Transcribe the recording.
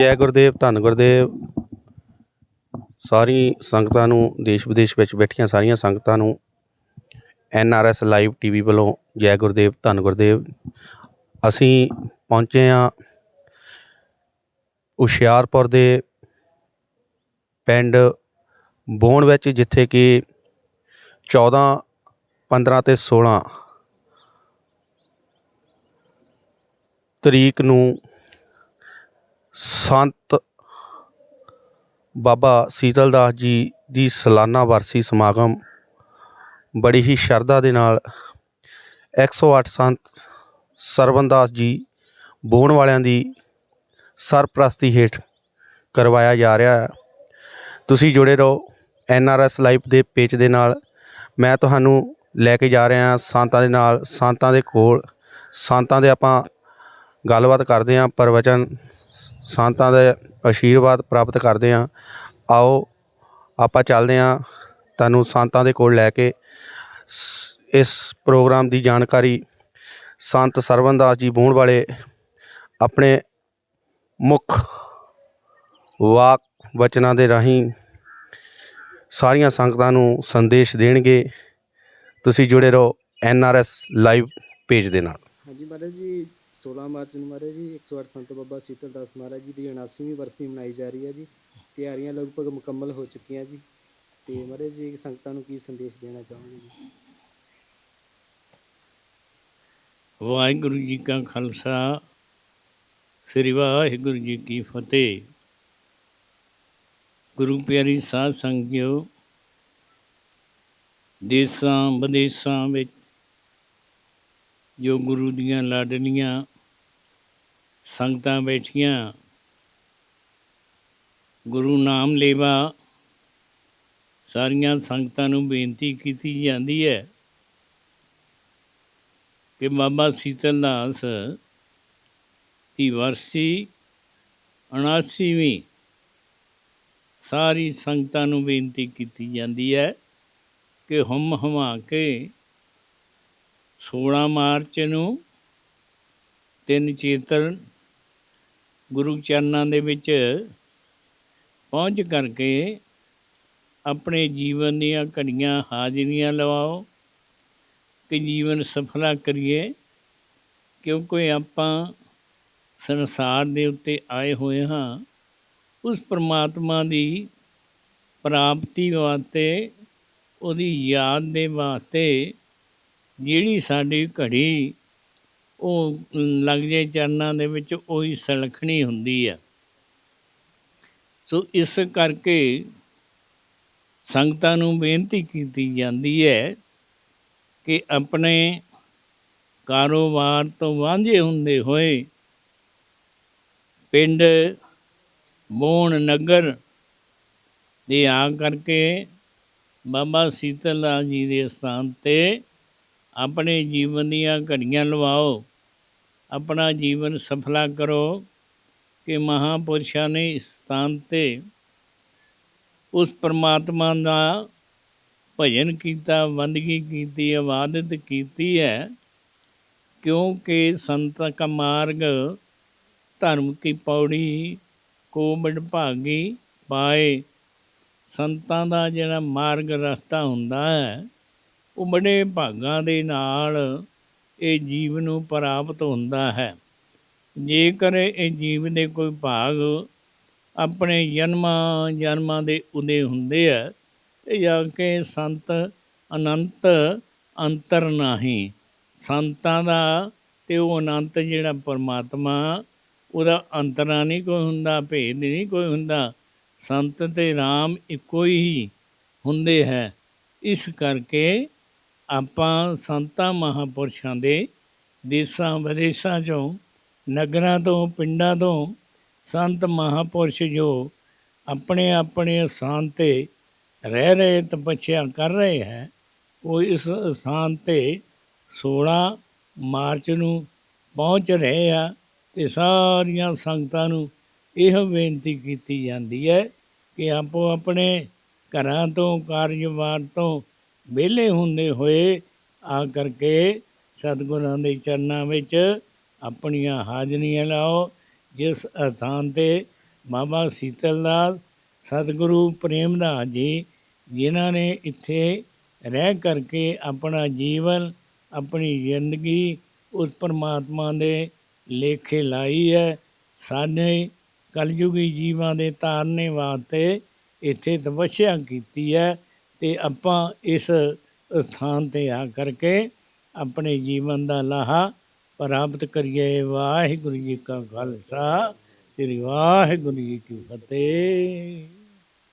ਜੈ ਗੁਰਦੇਵ, ਧੰਨ ਗੁਰਦੇਵ। ਸਾਰੀ ਸੰਗਤਾਂ ਨੂੰ, ਦੇਸ਼ ਵਿਦੇਸ਼ ਵਿੱਚ ਬੈਠੀਆਂ ਸਾਰੀਆਂ ਸੰਗਤਾਂ ਨੂੰ N R S live TV ਵੱਲੋਂ ਜੈ ਗੁਰਦੇਵ, ਧੰਨ ਗੁਰਦੇਵ। ਅਸੀਂ ਪਹੁੰਚੇ ਹਾਂ ਹੁਸ਼ਿਆਰਪੁਰ ਦੇ ਪਿੰਡ ਬੋਣ ਵਿੱਚ, ਜਿੱਥੇ ਕਿ 14 15 ਤੇ 16 ਤਰੀਕ ਨੂੰ ਸੰਤ ਬਾਬਾ ਸੀਤਲ ਦਾਸ ਜੀ ਦੀ ਸਾਲਾਨਾ ਵਰਸੀ ਸਮਾਗਮ ਬੜੀ ਹੀ ਸ਼ਰਧਾ ਦੇ ਨਾਲ 108 ਸੰਤ ਸਰਵਨਦਾਸ ਜੀ ਬੋਣ ਵਾਲਿਆਂ ਦੀ ਸਰਪ੍ਰਸਤੀ ਹੇਠ ਕਰਵਾਇਆ ਜਾ ਰਿਹਾ ਹੈ। ਤੁਸੀਂ ਜੁੜੇ ਰਹੋ ਐਨ ਆਰ ਐਸ ਲਾਈਵ ਦੇ ਪੇਜ ਦੇ ਨਾਲ। ਮੈਂ ਤੁਹਾਨੂੰ ਲੈ ਕੇ ਜਾ ਰਿਹਾ ਸੰਤਾਂ ਦੇ ਨਾਲ। ਸੰਤਾਂ ਦੇ ਕੋਲ ਸੰਤਾਂ ਦੇ ਆਪਾਂ ਗੱਲਬਾਤ ਕਰਦੇ ਹਾਂ। ਪ੍ਰਵਚਨ ਸੰਤਾਂ ਦੇ ਆਸ਼ੀਰਵਾਦ ਪ੍ਰਾਪਤ ਕਰਦੇ ਹਾਂ। ਆਓ, ਆਪਾਂ ਚੱਲਦੇ ਹਾਂ। ਤੁਹਾਨੂੰ ਸੰਤਾਂ ਦੇ ਕੋਲ ਲੈ ਕੇ ਸ- ਇਸ ਪ੍ਰੋਗਰਾਮ ਦੀ ਜਾਣਕਾਰੀ ਸੰਤ ਸਰਵਨਦਾਸ ਜੀ ਬੋਣ ਵਾਲੇ ਆਪਣੇ ਮੁੱਖ ਵਾਕ ਵਚਨਾਂ ਦੇ ਰਾਹੀਂ ਸਾਰੀਆਂ ਸੰਗਤਾਂ ਨੂੰ ਸੰਦੇਸ਼ ਦੇਣਗੇ। ਤੁਸੀਂ ਜੁੜੇ ਰਹੋ N R S live page ਦੇ ਨਾਲ। ਹਾਂਜੀ ਮਹਾਰਾਜ ਜੀ 16 ਮਾਰਚ ਨੂੰ ਮਹਾਰਾਜ ਜੀ 108 ਸੰਤ ਬਾਬਾ ਸੀਤਲ ਦਾਸ ਮਹਾਰਾਜ ਜੀ ਦੀ 79ਵੀਂ ਵਰਸੀ ਮਨਾਈ ਜਾ ਰਹੀ ਹੈ ਜੀ। ਤਿਆਰੀਆਂ ਲਗਭਗ ਮੁਕੰਮਲ ਹੋ ਚੁੱਕੀਆਂ ਜੀ। ਤੇ ਮਹਾਰਾਜ ਜੀ, ਸੰਗਤਾਂ ਨੂੰ ਕੀ ਸੰਦੇਸ਼ ਦੇਣਾ ਚਾਹੋਗੇ ਜੀ? ਵਾਹਿਗੁਰੂ ਜੀ ਕਾ ਖਾਲਸਾ, ਸ੍ਰੀ ਵਾਹਿਗੁਰੂ ਜੀ ਕੀ ਫਤਿਹ। ਗੁਰੂ ਪਿਆਰੀ ਸਾਧ ਸੰਗਿਓ ਦੇਸਾਂ ਵਿਦੇਸਾਂ ਵਿੱਚ ਜੋ ਗੁਰੂ ਦੀਆਂ ਲਾਡਲੀਆਂ ਸੰਗਤਾਂ ਬੈਠੀਆਂ। ਗੁਰੂ ਨਾਮ ਲੇਵਾ। ਸਾਰੀਆਂ ਸੰਗਤਾਂ ਨੂੰ ਬੇਨਤੀ ਕੀਤੀ ਜਾਂਦੀ ਹੈ ਕਿ ਬਾਬਾ ਸੀਤਲ ਦਾਸ ਦੀ ਵਰਸੀ 79ਵੀਂ ਸਾਰੀ ਸੰਗਤਾਂ ਨੂੰ ਬੇਨਤੀ ਕੀਤੀ ਜਾਂਦੀ ਹੈ ਕਿ ਹਮ ਹਮਾ ਕੇ 16 ਮਾਰਚ ਨੂੰ ਤਿੰਨ ਚੇਤਨ ਗੁਰੂ ਚਰਨਾਂ ਦੇ ਵਿੱਚ ਪਹੁੰਚ ਕਰਕੇ ਆਪਣੇ ਜੀਵਨ ਦੀਆਂ ਘੜੀਆਂ ਹਾਜ਼ਰੀਆਂ ਲਵਾਓ ਕਿ ਜੀਵਨ ਸਫਲਾ ਕਰੀਏ, ਕਿਉਂਕਿ ਆਪਾਂ ਸੰਸਾਰ ਦੇ ਉੱਤੇ ਆਏ ਹੋਏ ਹਾਂ, ਉਸ ਪ੍ਰਮਾਤਮਾ ਦੀ ਪ੍ਰਾਪਤੀ ਵਾਸਤੇ, ਉਹਦੀ ਯਾਦ ਦੇ ਵਾਸਤੇ ਜਿਹੜੀ ਸਾਡੀ ਘੜੀ ਉਹ ਲੱਗ ਜੇ ਚਰਨਾਂ ਦੇ ਵਿੱਚ, ਉਹੀ ਸਲਖਣੀ ਹੁੰਦੀ ਆ। ਸੋ ਇਸ ਕਰਕੇ ਸੰਗਤਾਂ ਨੂੰ ਬੇਨਤੀ ਕੀਤੀ ਜਾਂਦੀ ਹੈ ਕਿ ਆਪਣੇ ਕਾਰੋਬਾਰ ਤੋਂ ਵਾਂਝੇ ਹੁੰਦੇ ਹੋਏ ਪਿੰਡ ਬੋਣ ਨਗਰ ਦੇ ਆ ਕਰਕੇ ਬਾਬਾ ਸੀਤਲ ਦਾਸ ਜੀ ਦੇ ਸਥਾਨ ਤੇ ਆਪਣੇ ਜੀਵਨ ਦੀਆਂ ਘੜੀਆਂ ਲਵਾਓ। ਆਪਣਾ ਜੀਵਨ ਸਫਲਾ ਕਰੋ ਕਿ ਮਹਾਪੁਰਸ਼ਾਂ ਨੇ ਇਸ ਸਥਾਨ ਤੇ ਉਸ ਪਰਮਾਤਮਾ ਦਾ ਭਜਨ ਕੀਤਾ ਬੰਦਗੀ ਕੀਤੀ ਇਬਾਦਤ ਕੀਤੀ ਹੈ। ਕਿਉਂਕਿ ਸੰਤ ਕਾ ਮਾਰਗ ਧਰਮ ਕੀ ਪੌੜੀ ਕੋ ਭਾਗੀ ਪਾਏ। ਸੰਤਾਂ ਦਾ ਜਿਹੜਾ ਮਾਰਗ ਰਸਤਾ ਹੁੰਦਾ ਹੈ, ਉਹ ਬੜੇ ਭਾਗਾਂ ਦੇ ਨਾਲ ਇਹ ਜੀਵ ਨੂੰ ਪ੍ਰਾਪਤ ਹੁੰਦਾ ਹੈ। ਜੇਕਰ ਇਹ ਜੀਵ ਦੇ ਕੋਈ ਭਾਗ ਆਪਣੇ ਜਨਮਾਂ ਜਨਮਾਂ ਦੇ ਉਦੇ ਹੁੰਦੇ ਆ ਇਹ ਜਾ ਕੇ ਸੰਤ ਅਨੰਤ ਅੰਤਰ ਨਾਹੀ, ਸੰਤਾਂ ਦਾ ਤੇ ਉਹ ਅਨੰਤ ਜਿਹੜਾ ਪਰਮਾਤਮਾ, ਉਹਦਾ ਅੰਤਰਾ ਨਹੀਂ ਕੋਈ ਹੁੰਦਾ, ਭੇਦ ਨਹੀਂ ਕੋਈ ਹੁੰਦਾ, ਸੰਤ ਤੇ RAM ਇੱਕੋ ਹੀ ਹੁੰਦੇ ਹੈ। ਇਸ ਕਰਕੇ ਆਪਾਂ ਸੰਤਾਂ ਮਹਾਪੁਰਸ਼ਾਂ ਦੇ ਦੇਸਾਂ ਵਿਦੇਸਾਂ ਚੋਂ, ਨਗਰਾਂ ਤੋਂ, ਪਿੰਡਾਂ ਤੋਂ ਸੰਤ ਮਹਾਪੁਰਸ਼ ਜੋ ਆਪਣੇ ਆਪਣੇ ਸਥਾਨ ਤੇ ਰਹਿ ਰਹੇ ਤਪੱਸਿਆ ਕਰ ਰਹੇ ਹੈ, ਉਹ ਇਸ ਸਥਾਨ ਤੇ 16 ਮਾਰਚ ਨੂੰ ਪਹੁੰਚ ਰਹੇ ਆ ਤੇ ਸਾਰੀਆਂ ਸੰਗਤਾਂ ਨੂੰ ਇਹ ਬੇਨਤੀ ਕੀਤੀ ਜਾਂਦੀ ਹੈ ਕਿ ਆਪੋ ਆਪਣੇ ਘਰਾਂ ਤੋਂ, ਕਾਰਜਵਾਰ ਤੋਂ ਵਿਹਲੇ ਹੁੰਦੇ ਹੋਏ ਆ ਕਰਕੇ ਸਤਿਗੁਰਾਂ ਦੇ ਚਰਨਾਂ ਵਿੱਚ ਆਪਣੀਆਂ ਹਾਜ਼ਰੀਆਂ ਲਾਓ, ਜਿਸ ਅਸਥਾਨ ਤੇ ਬਾਬਾ ਸੀਤਲ ਦਾਸ ਸਤਿਗੁਰੂ ਪ੍ਰੇਮਦਾਸ ਜੀ, ਜਿਨ੍ਹਾਂ ਨੇ ਇੱਥੇ ਰਹਿ ਕਰਕੇ ਆਪਣਾ ਜੀਵਨ, ਆਪਣੀ ਜ਼ਿੰਦਗੀ ਉਸ ਪਰਮਾਤਮਾ ਦੇ ਲੇਖੇ ਲਾਈ ਹੈ, ਸਾਡੇ ਕਲਯੁਗੀ ਜੀਵਾਂ ਦੇ ਤਾਰਨੇ ਵਾਸਤੇ ਇੱਥੇ ਤਪੱਸਿਆ ਕੀਤੀ ਹੈ। ਤੇ ਆਪਾਂ ਇਸ ਸਥਾਨ ਤੇ ਆ ਕਰਕੇ ਆਪਣੇ ਜੀਵਨ ਦਾ ਲਾਹਾ ਪ੍ਰਾਪਤ ਕਰੀਏ। ਵਾਹਿਗੁਰੂ ਜੀ ਕਾ ਖਾਲਸਾ, ਸ੍ਰੀ ਵਾਹਿਗੁਰੂ ਜੀ ਕੀ ਫਤਿਹ।